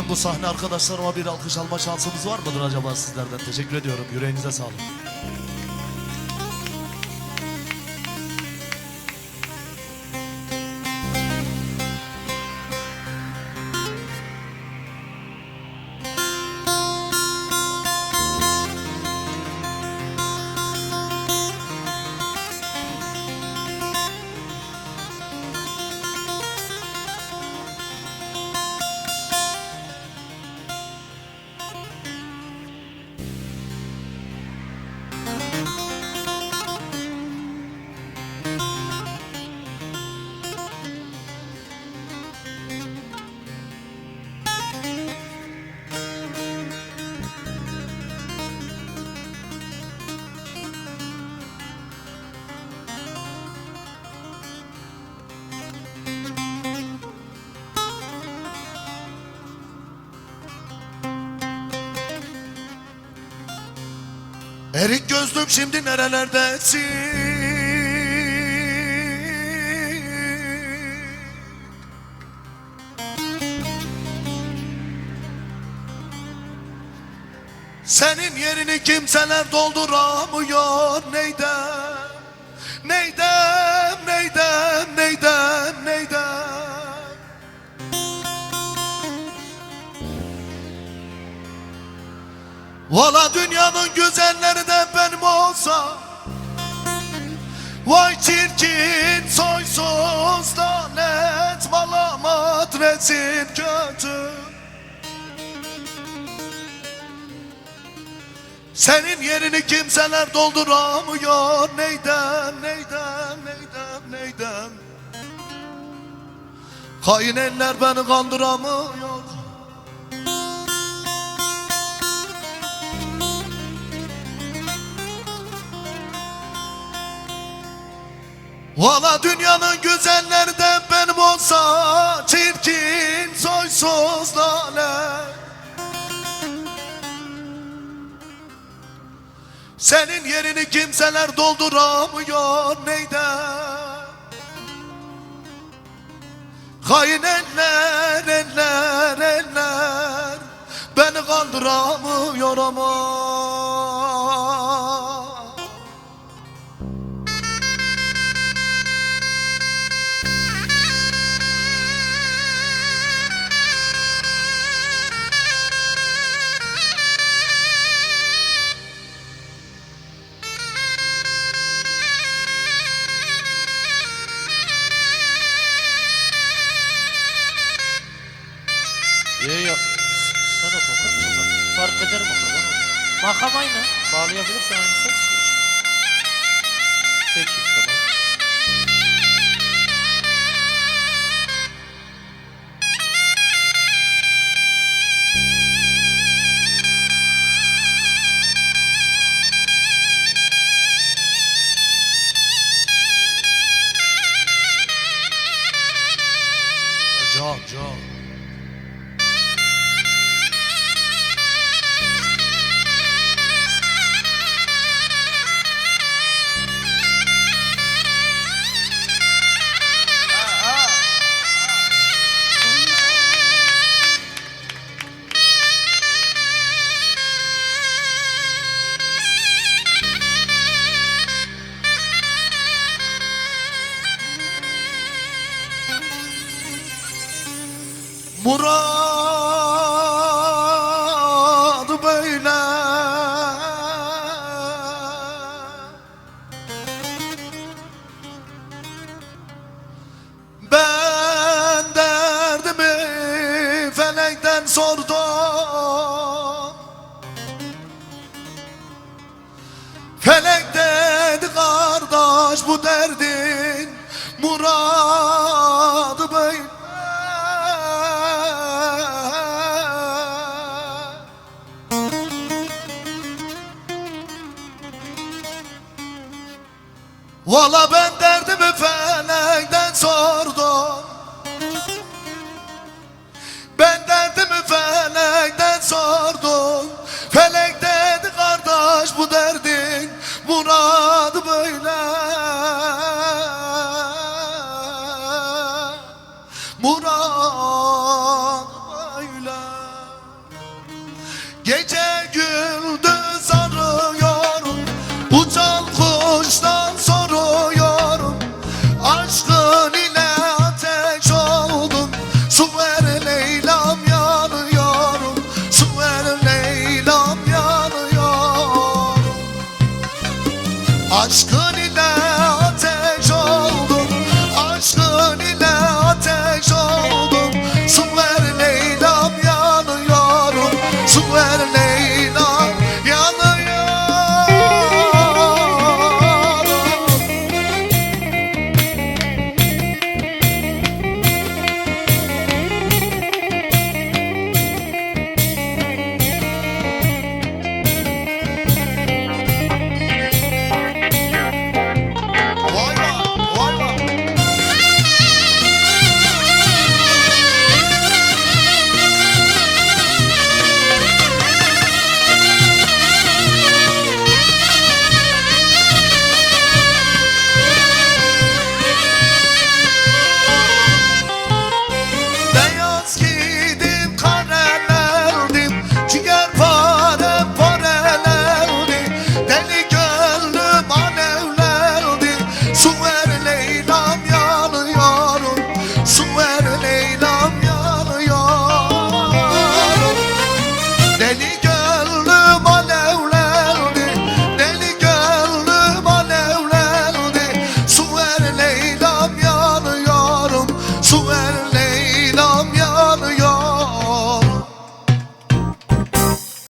Benim bu sahne arkadaşlarıma bir alkış alma şansımız var mıdır acaba sizlerden? Teşekkür ediyorum. Yüreğinize sağlık. Erik gözlüm şimdi nerelerdesin? Senin yerini kimseler dolduramıyor neydem Valla dünyanın güzelleri de benim olsa. Vay çirkin soysuz lanet malamat rezil kötü. Senin yerini kimseler dolduramıyor. Neydem, neydem, neydem, neydem Hain eller beni kandıramıyor Valla dünyanın güzelleri de benim olsa Çirkin soysuz lanet Senin yerini kimseler dolduramıyor neyden Hain eller eller eller. Beni kandıramıyor ama Makam aynı. Bağlayabilirsen aynı ses. Murad böyle. Ben derdimi felekten sordum. Felek dedi kardeş bu derdin muradı Valla ben derdimi felekten sordum. Ben derdimi felekten sordum. Felek dedi kardeş bu derdin muradı böyle. Murad böyle. Gece gündüz